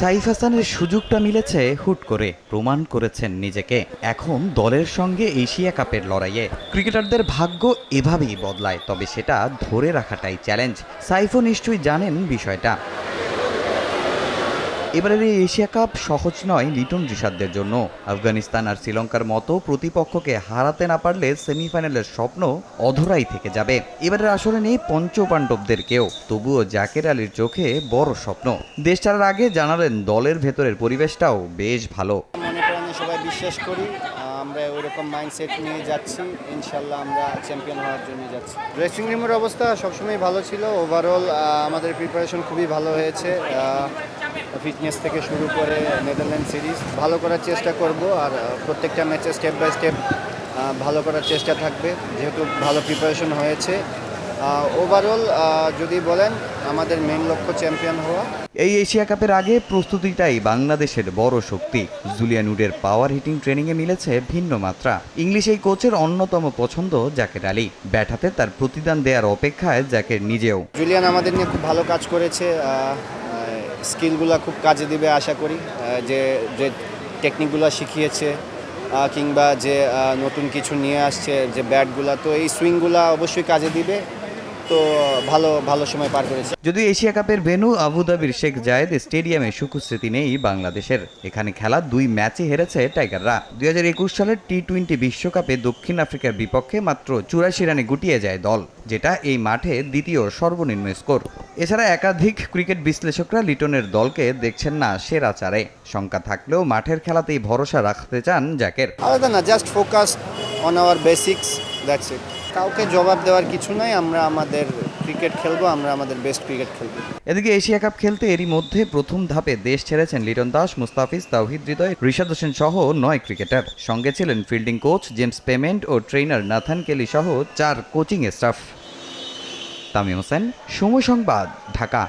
সাইফ হাসানের সুযোগটা মিলেছে হুট করে, প্রমাণ করেছেন নিজেকে। এখন দলের সঙ্গে এশিয়া কাপের লড়াইয়ে। ক্রিকেটারদের ভাগ্য এভাবেই বদলায়, তবে সেটা ধরে রাখাটাই চ্যালেঞ্জ সাইফও নিশ্চয়ই জানেন বিষয়টা। এবারের এই এশিয়া কাপ সহজ নয় লিটন রিশাদদের জন্য। আফগানিস্তান আর শ্রীলঙ্কার মতো প্রতিপক্ষকে হারাতে না পারলে সেমিফাইনালের স্বপ্ন অধরাই থেকে যাবে। এবারের আসরে নেই পঞ্চপাণ্ডবদের কেউ তবুও জাকের আলীর চোখে বড় স্বপ্ন। দেশ ছাড়ার আগে জানালেন দলের ভেতরের পরিবেশটাও বেশ ভালো। মনে প্রাণে সবাই বিশ্বাস করি আমরা ওইরকম মাইন্ডসেট নিয়ে যাচ্ছি। ইনশাল্লাহ আমরা চ্যাম্পিয়ন হওয়ার জন্য যাচ্ছি। ড্রেসিং রুমের অবস্থা সবসময় ভালো ছিল। ওভারঅল আমাদের প্রিপারেশন খুবই ভালো হয়েছে। ফিটনেস থেকে শুরু করে নেদারল্যান্ড সিরিজ ভালো করার চেষ্টা করব আর প্রত্যেকটা ম্যাচে স্টেপ বাই স্টেপ ভালো করার চেষ্টা থাকবে যেহেতু ভালো প্রিপারেশন হয়েছে। ওভারঅল যদি বলেন আমাদের মেন লক্ষ্য চ্যাম্পিয়ন হওয়া। এই এশিয়া কাপের আগে প্রস্তুতিটাই বাংলাদেশের বড় শক্তি। জুলিয়ান উডের পাওয়ার হিটিং ট্রেনিংয়ে মিলেছে ভিন্ন মাত্রা। ইংলিশ এই কোচের অন্যতম পছন্দ জাকের আলী। ব্যাটাতে তার প্রতিদান দেওয়ার অপেক্ষায় জাকের নিজেও। জুলিয়ান আমাদের নিয়ে খুব ভালো কাজ করেছে স্কিলগুলো খুব কাজে দিবে আশা করি যে যে টেকনিকগুলো শিখিয়েছে কিংবা যে নতুন কিছু নিয়ে আসছে, যে ব্যাটগুলো তো এই সুইংগুলো অবশ্যই কাজে দিবে। তো ভালো ভালো সময় পার করেছে। যদিও এশিয়া কাপের ভেন্যু আবুধাবির শেখ জায়েদ স্টেডিয়ামে সুখস্মৃতি নেই বাংলাদেশের। এখানে খেলা দুই ম্যাচে হেরেছে টাইগাররা। দুই হাজার একুশ সালের টি টোয়েন্টি বিশ্বকাপে দক্ষিণ আফ্রিকার বিপক্ষে মাত্র চুরাশি রানে গুটিয়ে যায় দল যেটা এই মাঠে দ্বিতীয় সর্বনিম্ন স্কোর। এছাড়া একাধিক ক্রিকেট বিশ্লেষকরা লিটনের দলকে দেখছেন না সেরা চারে। শঙ্কা থাকলেও মাঠের খেলাতেই ভরসা রাখতে চান জ্যাকের। আলাদা না just focus on our basics that's it কাউকে জবাব দেওয়ার কিছু নাই, আমরা আমাদের ক্রিকেট খেলব, আমরা আমাদের বেস্ট ক্রিকেট খেলব। এদিকে এশিয়া কাপ খেলতে এরই মধ্যে প্রথম ধাপে দেশ ছেড়েছেন লিটন দাস, মুস্তাফিজ, তাওহিদ হৃদয় ঋষাদ হোসেন সহ নয় ক্রিকেটার সঙ্গে ছিলেন ফিল্ডিং কোচ জেমস পেমেন্ট ও ট্রেনার নাথান কেলি সহ চার কোচিং স্টাফ তামিম হোসেন, সময় সংবাদ, ঢাকা।